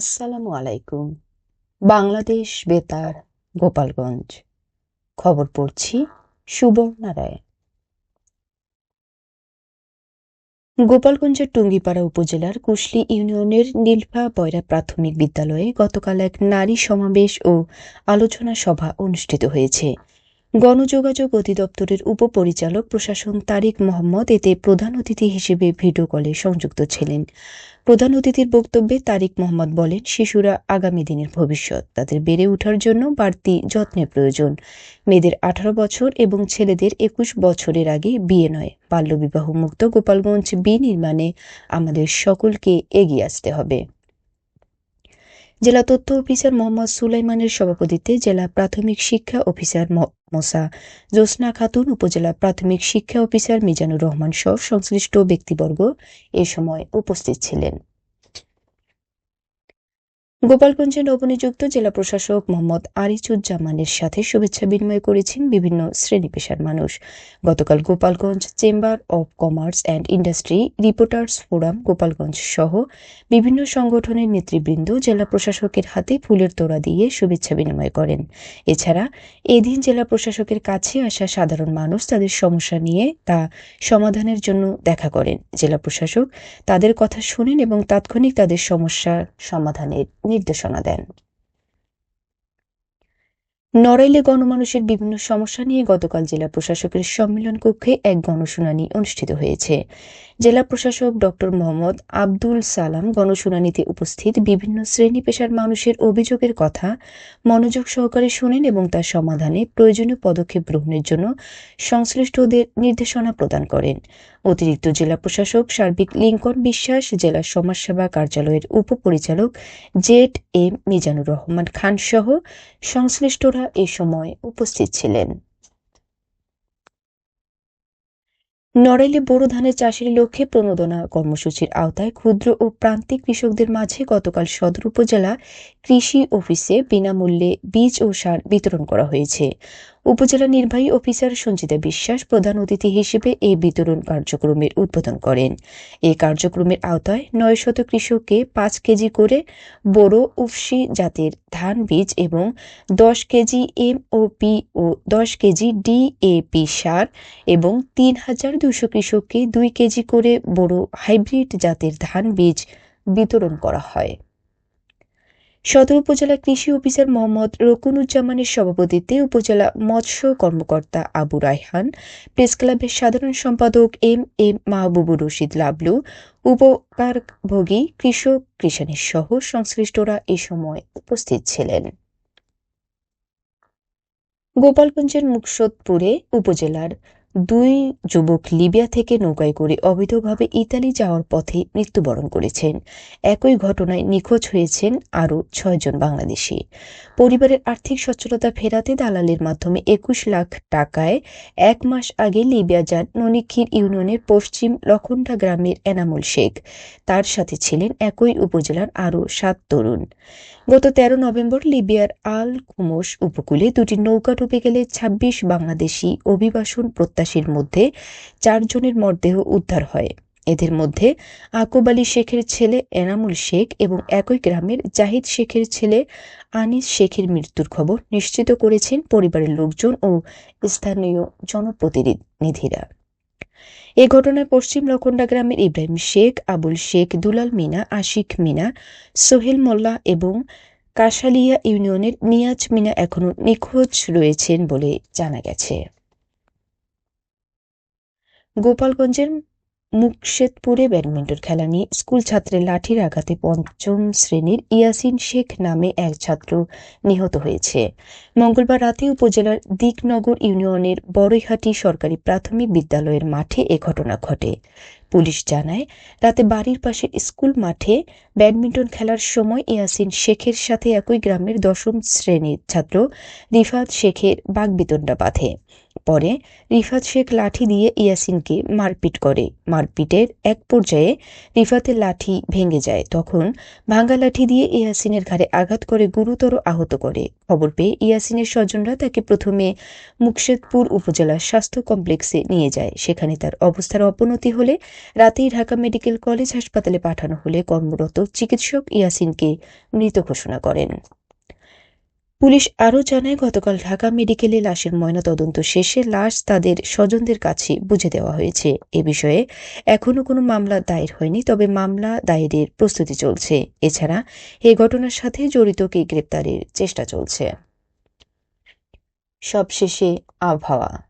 আসসালামু আলাইকুম। বাংলাদেশ বেতার, গোপালগঞ্জ। খবর পড়ছি সুবর্ণা রায় গোপালগঞ্জের টুঙ্গিপাড়া উপজেলার কুশলি ইউনিয়নের নীলফা বয়রা প্রাথমিক বিদ্যালয়ে গতকাল এক নারী সমাবেশ ও আলোচনা সভা অনুষ্ঠিত হয়েছে। গণযোগাযোগ অধিদপ্তরের উপপরিচালক প্রশাসন তারিক মোহাম্মদ এতে প্রধান অতিথি হিসেবে ভিডিও কলে সংযুক্ত ছিলেন। প্রধান অতিথির বক্তব্যে তারিক মোহাম্মদ বলেন, শিশুরা আগামী দিনের ভবিষ্যৎ, তাদের বেড়ে ওঠার জন্য বাড়তি যত্নের প্রয়োজন। মেয়েদের আঠারো বছর এবং ছেলেদের একুশ বছরের আগে বিয়ে নয়। বাল্যবিবাহ মুক্ত গোপালগঞ্জ বিনির্মাণে আমাদের সকলকে এগিয়ে আসতে হবে। জেলা তথ্য অফিসার মোহাম্মদ সুলাইমানের সভাপতিত্বে জেলা প্রাথমিক শিক্ষা অফিসার মোসা জোসনা খাতুন, উপজেলা প্রাথমিক শিক্ষা অফিসার মিজানুর রহমান সহ সংশ্লিষ্ট ব্যক্তিবর্গ এ সময় উপস্থিত ছিলেন। গোপালগঞ্জে নবনিযুক্ত জেলা প্রশাসক মোহাম্মদ আরিচুজ্জামানের সাথে শুভেচ্ছা বিনিময় করেছেন বিভিন্ন শ্রেণি পেশার মানুষ। গতকাল Gopalganj chamber of commerce and industry reporters forum Gopalganj সহ বিভিন্ন সংগঠনের নেতৃবৃন্দ জেলা প্রশাসকের হাতে ফুলের তোড়া দিয়ে শুভেচ্ছা বিনিময় করেন। এছাড়া এদিন জেলা প্রশাসকের কাছে আসা সাধারণ মানুষ তাদের সমস্যা নিয়ে তা সমাধানের জন্য দেখা করেন। জেলা প্রশাসক তাদের কথা শুনেন এবং তাৎক্ষণিক তাদের সমস্যার সমাধানের নির্দেশনা দেন। নড়াইলে গণমানুষের বিভিন্ন সমস্যা নিয়ে গতকাল জেলা প্রশাসকের সম্মেলন কক্ষে এক গণশুনানি অনুষ্ঠিত হয়েছে। জেলা প্রশাসক ডক্টর মোহাম্মদ আব্দুল সালাম গণশুনানিতে উপস্থিত বিভিন্ন শ্রেণি পেশার মানুষের অভিযোগের কথা মনোযোগ সহকারে শুনেন এবং তার সমাধানে প্রয়োজনীয় পদক্ষেপ গ্রহণের জন্য সংশ্লিষ্টদের নির্দেশনা প্রদান করেন। অতিরিক্ত জেলা প্রশাসক সার্বিক লিঙ্কন বিশ্বাস, জেলা সমাজসেবা কার্যালয়ের উপপরিচালক জেড এম মিজানুর রহমান খান সহ সংশ্লিষ্টরা এ সময় উপস্থিত ছিলেন। নড়াইলে বোরো ধানের চাষের লক্ষ্যে প্রণোদনা কর্মসূচির আওতায় ক্ষুদ্র ও প্রান্তিক কৃষকদের মাঝে গতকাল সদর উপজেলা কৃষি অফিসে বিনামূল্যে বীজ ও সার বিতরণ করা হয়েছে। উপজেলা নির্বাহী অফিসার সঞ্জিতা বিশ্বাস প্রধান অতিথি হিসেবে এই বিতরণ কার্যক্রমের উদ্বোধন করেন। এই কার্যক্রমের আওতায় নয় শত কৃষককে পাঁচ কেজি করে বোরো উফসি জাতের ধান বীজ এবং দশ কেজি এমওপি ও দশ কেজি ডিএপি সার এবং তিন হাজার দুশো কৃষককে দুই কেজি করে বড় হাইব্রিড জাতের ধান বীজ বিতরণ করা হয়। সদর উপজেলা কৃষি অফিসার মোহাম্মদ রকুনুজ্জামানের সভাপতিত্বে উপজেলা মৎস্য কর্মকর্তা আবু রায়হান, প্রেস ক্লাবের সাধারণ সম্পাদক এম এম মাহবুবুর রশিদ লাবলু, উপকারভোগী কৃষক কৃষাণের সহ সংশ্লিষ্টরা এ সময় উপস্থিত ছিলেন। গোপালগঞ্জের মুকসদপুরে উপজেলার দুই যুবক লিবিয়া থেকে নৌকায় করে অবৈধভাবে ইতালি যাওয়ার পথে মৃত্যুবরণ করেছেন। একই ঘটনায় নিখোঁজ হয়েছেন আরও ছয়জন বাংলাদেশি। পরিবারের আর্থিক সচ্ছলতা ফেরাতে দালালের মাধ্যমে একুশ লাখ টাকায় এক মাস আগে লিবিয়া যান ননিক্ষীর ইউনিয়নের পশ্চিম লখন্ডা গ্রামের এনামুল শেখ। তার সাথে ছিলেন একই উপজেলার আরও সাত তরুণ। গত তেরো নভেম্বর লিবিয়ার আল কুমোস উপকূলে দুটি নৌকা ডুবে গেলে ২৬ বাংলাদেশি অভিবাসন প্রত্যাশীর মধ্যে চারজনের মরদেহ উদ্ধার হয়। এদের মধ্যে আকুব আলী শেখের ছেলে, এনামুল শেখ এবং একই গ্রামের জাহিদ শেখের ছেলে, আনিস শেখের মৃত্যুর খবর নিশ্চিত করেছেন পরিবারের লোকজন ও স্থানীয় জনপ্রতিনিধিরা। এ ঘটনায় পশ্চিম লখন্ডা গ্রামের ইব্রাহিম শেখ, আবুল শেখ, দুলাল মিনা, আশিক মিনা, সোহেল মোল্লা এবং কাশালিয়া ইউনিয়নের নিয়াজ মিনা এখনও নিখোঁজ রয়েছেন বলে জানা গেছে। গোপালগঞ্জের মুকশেদপুরে ব্যাডমিন্টন খেলা নিয়ে স্কুল ছাত্রের লাঠির আঘাতে পঞ্চম শ্রেণির ইয়াসিন শেখ নামে এক ছাত্র নিহত হয়েছে। মঙ্গলবার রাতে উপজেলার দিকনগর ইউনিয়নের বড়ইহাটি সরকারি প্রাথমিক বিদ্যালয়ের মাঠে এ ঘটনা ঘটে। পুলিশ জানায়, রাতে বাড়ির পাশে স্কুল মাঠে ব্যাডমিন্টন খেলার সময় ইয়াসিন শেখের সাথে একই গ্রামের দশম শ্রেণির ছাত্র রিফাত শেখের বাগবিতণ্ডা বাঁধে। পরে রিফাত শেখ লাঠি দিয়ে ইয়াসিনকে মারপিট করে। মারপিটের এক পর্যায়ে রিফাতের লাঠি ভেঙে যায়। তখন ভাঙ্গা লাঠি দিয়ে ইয়াসিনের ঘাড়ে আঘাত করে গুরুতর আহত করে। খবর পেয়ে ইয়াসিনের স্বজনরা তাকে প্রথমে মুকশেদপুর উপজেলা স্বাস্থ্য কমপ্লেক্সে নিয়ে যায়। সেখানে তার অবস্থার অবনতি হলে রাতেই ঢাকা মেডিকেল কলেজ হাসপাতালে পাঠানো হলে কর্মরত চিকিৎসক ইয়াসিনকে মৃত ঘোষণা করেন। পুলিশ আরও জানায়, গতকাল ঢাকা মেডিকেলে লাশের ময়নাতদন্ত শেষে লাশ তাদের স্বজনদের কাছে বুঝে দেওয়া হয়েছে। এ বিষয়ে এখনও কোনো মামলা দায়ের হয়নি, তবে মামলা দায়েরের প্রস্তুতি চলছে। এছাড়া এ ঘটনার সাথে জড়িতকে গ্রেপ্তারের চেষ্টা চলছে। সবশেষে আবহাওয়া।